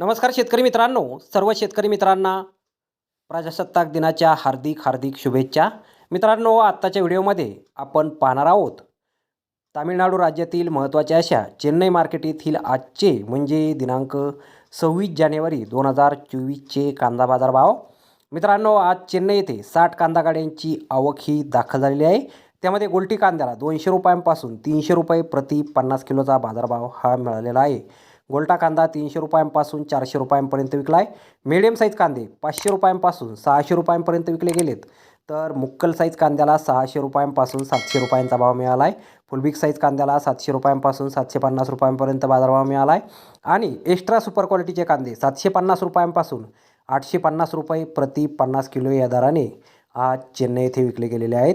नमस्कार शेतकरी मित्रांनो. सर्व शेतकरी मित्रांना प्रजासत्ताक दिनाच्या हार्दिक हार्दिक शुभेच्छा. मित्रांनो आत्ताच्या व्हिडिओमध्ये आपण पाहणार आहोत तामिळनाडू राज्यातील महत्त्वाच्या अशा चेन्नई मार्केट येथील आजचे म्हणजे दिनांक सव्वीस जानेवारी दोन हजार चोवीसचे कांदा बाजार भाव मित्रांनो आज चेन्नई येथे साठ कांदा गाड्यांची आवक ही दाखल झालेली आहे. त्यामध्ये गोल्टी कांद्याला दोनशे रुपयांपासून तीनशे रुपये प्रति पन्नास किलोचा बाजारभाव हा मिळालेला आहे. गोल्टा कांदा तीनशे रुपयांपासून चारशे रुपयांपर्यंत विकला आहे मिडियम साईज कांदे पाचशे रुपयांपासून सहाशे रुपयांपर्यंत विकले गेलेत. तर मुक्कल साईज कांद्याला सहाशे रुपयांपासून सातशे रुपयांचा भाव मिळाला आहे फुलबिक साईज कांद्याला सातशे रुपयांपासून सातशे पन्नास रुपयांपर्यंत बाजारभाव मिळाला आहे आणि एक्स्ट्रा सुपर क्वालिटीचे कांदे सातशे पन्नास रुपयांपासून आठशे पन्नास रुपये प्रति पन्नास किलो या दराने आज चेन्नई येथे विकले गेलेले आहेत.